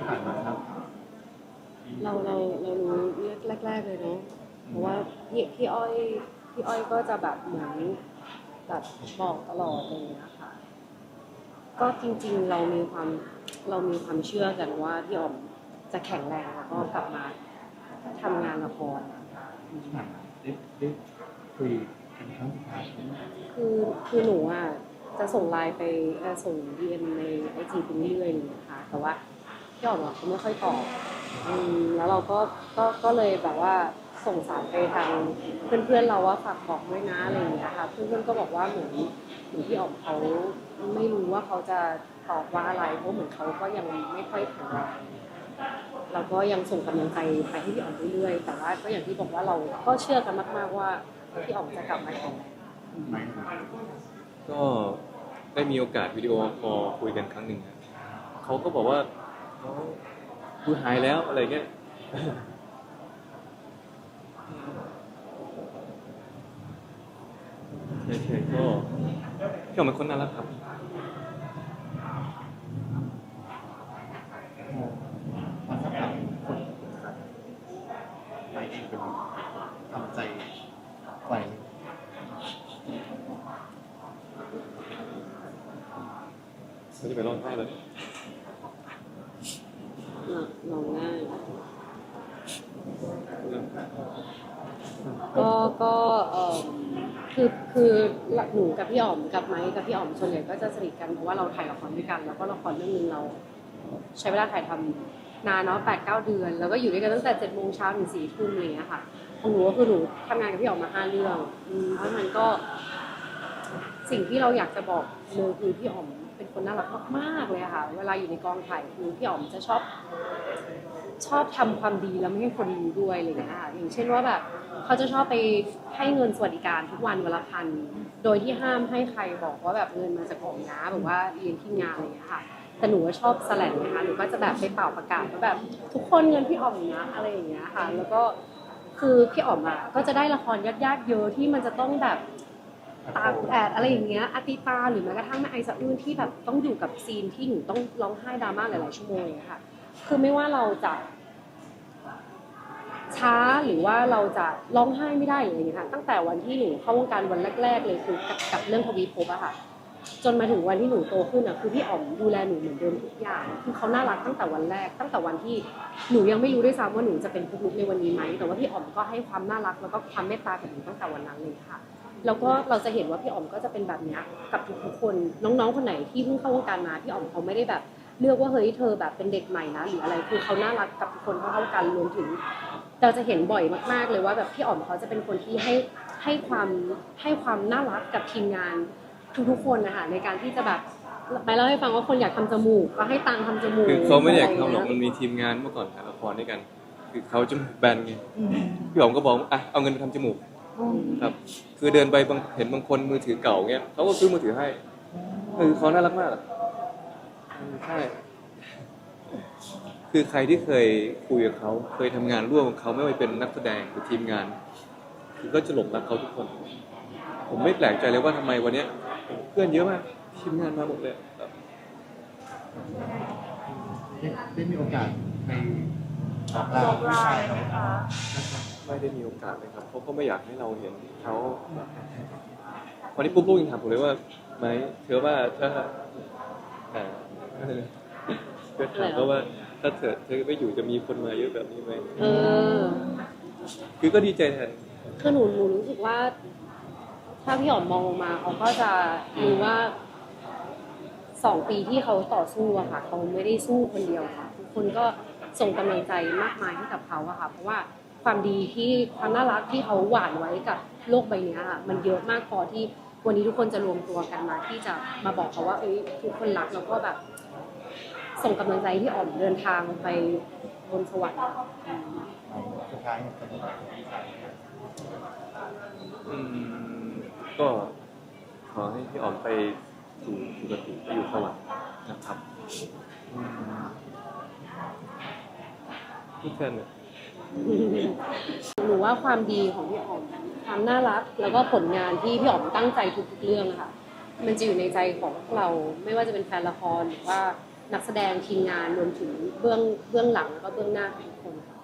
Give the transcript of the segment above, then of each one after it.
ที่ผ่านมาครับเราเราเรารู้แรก ๆ เลยเนาะเพราะว่าพี่พี่อ้อยพี่อ้อยก็จะแบบเหมือนแบบบอกตลอดเลยนะคะก็จริงๆเรามีความเรามีความเชื่อกันว่าพี่อ๋อมจะแข็งแรงแล้วก็กลับมาทำงานละครนะคะอืมที่ผ่านมาได้ได้คุยกันครั้งสุดท้ายใช่ไหมคือคือหนูอะจะส่งไลน์ไปเอ่อส่งดีเอ็มในไอจีเป็นเรื่อยๆเลยนะคะแต่ว่า พี่อ๋อมอะเขาไม่ค่อยตอบอืมแล้วเราก็ก็ก็เลยแบบว่าส่งสารไปทางเพื่อนๆเราว่าฝากบอกด้วยนะอะไรอย่างเงี้ยค่ะเพื่อนๆก็บอกว่าเหมือนเหมือนพี่อ๋อมเขาไม่รู้ว่าเขาจะตอบว่าอะไรเพราะเหมือนเขาก็ยังไม่ค่อยแข็งแรงเราก็ยังส่งกำลังใจไปให้พี่อ๋อมเรื่อยๆแต่ว่าก็อย่างที่บอกว่าเราก็เชื่อกันมาก ๆว่าพี่อ๋อมจะกลับมาแข็งแรงก็ได้มีโอกาสวิดีโอคอลคุยกันครั้งหนึ่งครับเขาก็บอกว่า เขาคือหายแล้วอะไรเงี้ยใช่ใช่ก็พี่ออกเป็นคนน่ารักครับความสัมพันธ์คนครับไปเองเป็นทำใจไหวไม่จะไปร้องไห้เลย ลองง่าย ก็ก็เออคือคือหนูกับพี่อ๋อมกับไม้กับพี่อ๋อมส่วนใหญ่ก็จะสนิทกันเพราะว่าเราถ่ายละครด้วยกัน แล้วก็ละครเรื่องนึงเรา ใช้เวลาถ่ายทำนานเนาะแปดเก้าเดือน แล้วก็อยู่ด้วยกันตั้งแต่เจ็ดโมงเช้าถึงสี่ทุ่มอะไรอย่างเงี้ยค่ะของหนูก็คือหนูทำงานกับพี่อ๋อมมาห้าเรื่องอืมเพราะฉะนั้นก็ สิ่งที่เราอยากจะบอกเลยคือพี่อ๋อม เป็นคนน่ารักมากๆเลยค่ะ เวลาอยู่ในกองถ่ายคือพี่อ๋อมจะชอบ ชอบทำความดีแล้วไม่ให้คนรู้ด้วยอะไรอย่างเงี้ยค่ะอย่างเช่นว่าแบบเขาจะชอบไปให้เงินสวัสดิการทุกวันวันละพันโดยที่ห้ามให้ใครบอกว่าแบบเงินมาจากของนะแบบว่าเรียนที่งานอะไรอย่างเงี้ยค่ะแต่หนูชอบแสลงนะคะหนูก็จะแบบไปเป่าประกาศว่าแบบ ทุกคนเงินพี่อ๋อมนะอะไรอย่างเงี้ยค่ะ แล้วก็คือพี่อ๋อมอะก็จะได้ละครยากๆเยอะที่มันจะต้องแบบ ตาแดดอะไรอย่างเงี้ยอาติตาหรือแม้กระทั่งแม่ไอสะอื้นที่แบบต้องอยู่กับซีนที่หนูต้องร้องไห้ดราม่าหลายๆชั่วโมงอย่างเงี้ยค่ะ คือไม่ว่าเราจะ ช้าหรือว่าเราจะร้องไห้ไม่ได้หรืออะไรอย่างเงี้ยค่ะตั้งแต่วันที่หนูเข้าวงการวันแรก ๆ เลยคือกับกับเรื่องทวีภพอะค่ะ จนมาถึงวันที่หนูโตขึ้นอะคือพี่อ๋อมดูแลหนูเหมือนเดิมทุกอย่าง คือเขาน่ารักตั้งแต่วันแรก ตั้งแต่วันที่หนูยังไม่รู้ด้วยซ้ำว่าหนูจะเป็นปุ๊กลุกในวันนี้ไหมแต่ว่าพี่อ๋อมก็ให้ความน่ารักแล้วก็ความเมตตากับหนูตั้งแต่วันนั้นเลยค่ะแล้วก็เราจะเห็นว่าพี่อ๋อมก็จะเป็นแบบนี้กับทุกๆคนน้องๆคนไหนที่เพิ่งเข้าวงการมาพี่อ๋อมเขาไม่ได้แบบ เลือกว่าเฮ้ยเธอแบบเป็นเด็กใหม่นะหรืออะไรคือเขาน่ารักกับทุกคนเท่าๆกันรวมถึงเราจะเห็นบ่อยมากๆเลยว่าแบบพี่อ๋อมเขาจะเป็นคนที่ให้ให้ความให้ความน่ารักกับทีมงาน ทุกๆคนนะคะในการที่จะแบบไปเล่าให้ฟังว่าคนอยากทำจมูกก็ให้ตังค์ทำจมูกคือเขาไม่ได้อยากะทำหรอกย่างมันเงี้ยมีทีมงานเมื่อก่อนถ่ายละครด้วยกัน คือเขาจมูกแบนไงพี่หอมก็บอกอะเอาเงินไปทำจมูกครับคือเดินไปบางเห็นบางคนมือถือเก่าเงี้ยเขาก็ซื้อมือถือให้คือเขาน่ารักมากอะอืมใช่คือใครที่เคยคุยกับเขาเคยทำงานร่วมกับเขาไม่ว่าจะเป็นนักแสดงหรือทีมงาน คือก็จะหลงรักเขาทุกคน ผมไม่แปลกใจเลยว่าทำไมวันเนี้ย เพื่อนเยอะมากทีมงานมาหมดเลยครับได้ได้มีโอกาสไปบอกลาพี่ชายไหมครับไม่ได้มีโอกาสเลยครับเขาก็ไม่อยากให้เราเห็นเขาวันนี้ปุ๊กลูกยังถามผมเลยว่าไหมเธอว่าถ้าอ่าเธอถามเขาว่าถ้าเธอเธอไม่อยู่จะมีคนมาเยอะแบบนี้ไหมเออ คือก็ดีใจแทนคือหนูหนูรู้สึกว่า ถ้าพี่อ๋อมมองลงมาเขาก็จะรู้ว่าสองปีที่เขาต่อสู้อะค่ะเขาไม่ได้สู้คนเดียวค่ะ ทุกคนก็ส่งกำลังใจมากมายให้กับเขาอะค่ะ เพราะว่าความดีที่ความน่ารักที่เขาหว่านไว้กับโลกใบนี้ค่ะมันเยอะมากพอที่วันนี้ทุกคนจะรวมตัวกันมา ที่จะมาบอกเขาว่าเอ้ยทุกคนรักแล้วก็แบบ ส่งกำลังใจที่อ๋อมเดินทางไปบนสวรรค์สุดท้ายอืม ก็ขอให้พี่อ๋อมไปสู่สุคติไปอยู่สวรรค์นะครับอืมพูดแค่นี้หนูว่าความดีของพี่อ๋อมความน่ารัก แล้วก็ผลงานที่พี่อ๋อมตั้งใจทุกๆเรื่องอะค่ะ มันจะอยู่ในใจของพวกเราไม่ว่าจะเป็นแฟนละครหรือว่านักแสดงทีมงานรวมถึงเบื้องเบื้องหลังแล้วก็เบื้องหน้าทุกคนค่ะ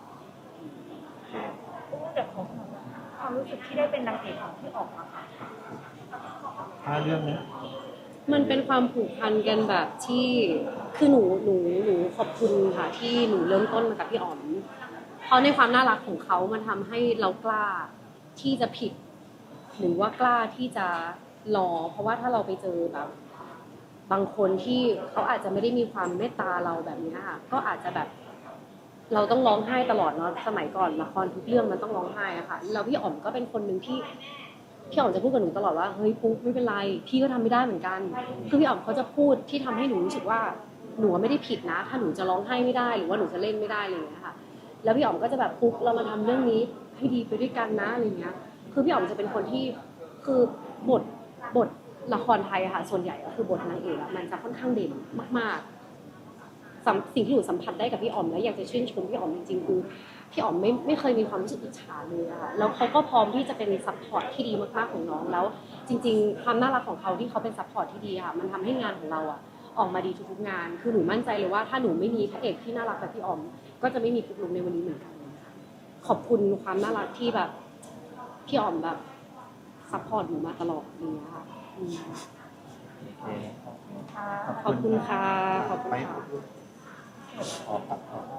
พูดแต่ของ ความรู้สึกที่ได้เป็นนางเอกของที่ออกมาค่ะถ้าเรื่องนี้มันเป็นความผูกพันกันแบบที่คือหนูหนูหนูขอบคุณค่ะที่หนูเริ่มต้นมากับพี่อ๋อมเพราะในความน่ารักของเขามันทำให้เรากล้าที่จะผิด หรือว่ากล้าที่จะรอ เพราะว่าถ้าเราไปเจอแบบ บางคนที่เขาอาจจะไม่ได้มีความเมตตาเราแบบนี้ค่ะก็อาจจะแบบ เราต้องร้องไห้ตลอดเนาะสมัยก่อนละครทุกเรื่องมันต้องร้องไห้อะค่ะแล้วพี่อ๋อมก็เป็นคนหนึ่งที่พี่อ๋อมจะพูดกับหนูตลอดว่าเฮ้ยปุ๊กไม่เป็นไรพี่ก็ทำไม่ได้เหมือนกันคือพี่อ๋อมเขาจะพูดที่ทำให้หนูรู้สึกว่าหนูไม่ได้ผิดนะ ถ้าหนูจะร้องไห้ไม่ได้หรือว่าหนูจะเล่นไม่ได้อะไรอย่างเงี้ยค่ะ แล้วพี่อ๋อมก็จะแบบปุ๊กเรามาทำเรื่องนี้ให้ดีไปด้วยกันนะอะไรอย่างเงี้ย คือพี่อ๋อมจะเป็นคนที่คือบทบทละครไทยอะค่ะ ส่วนใหญ่ก็คือบทนางเอกอะมันจะค่อนข้างเด่นมาก ๆ สัมสิ่งที่หนูสัมผัสได้กับพี่อ๋อมและอยากจะชื่นชมพี่อ๋อมจริงๆคือพี่อ๋อมไม่ไม่เคยมีความรู้สึกอิจฉาเลยอะค่ะแล้วเขาก็พร้อมที่จะเป็นซัพพอร์ตที่ดีมากๆของน้องแล้ว จริง ๆ ความน่ารักของเขาที่เขาเป็นซัพพอร์ตที่ดีอะค่ะมันทำให้งานของเราอะออกมาดีทุกๆงาน คือหนูมั่นใจเลยว่าถ้าหนูไม่มีพระเอกที่น่ารักแบบพี่อ๋อม ก็จะไม่มีปุ๊กลุกในวันนี้เหมือนกันค่ะขอบคุณความน่ารักที่แบบพี่อ๋อมแบบซัพพอร์ตหนูมาตลอดอย่างเงี้ยค่ะอืมโอเคค่ะขอบคุณค่ะขอบคุณไปค่ะ ขอครับ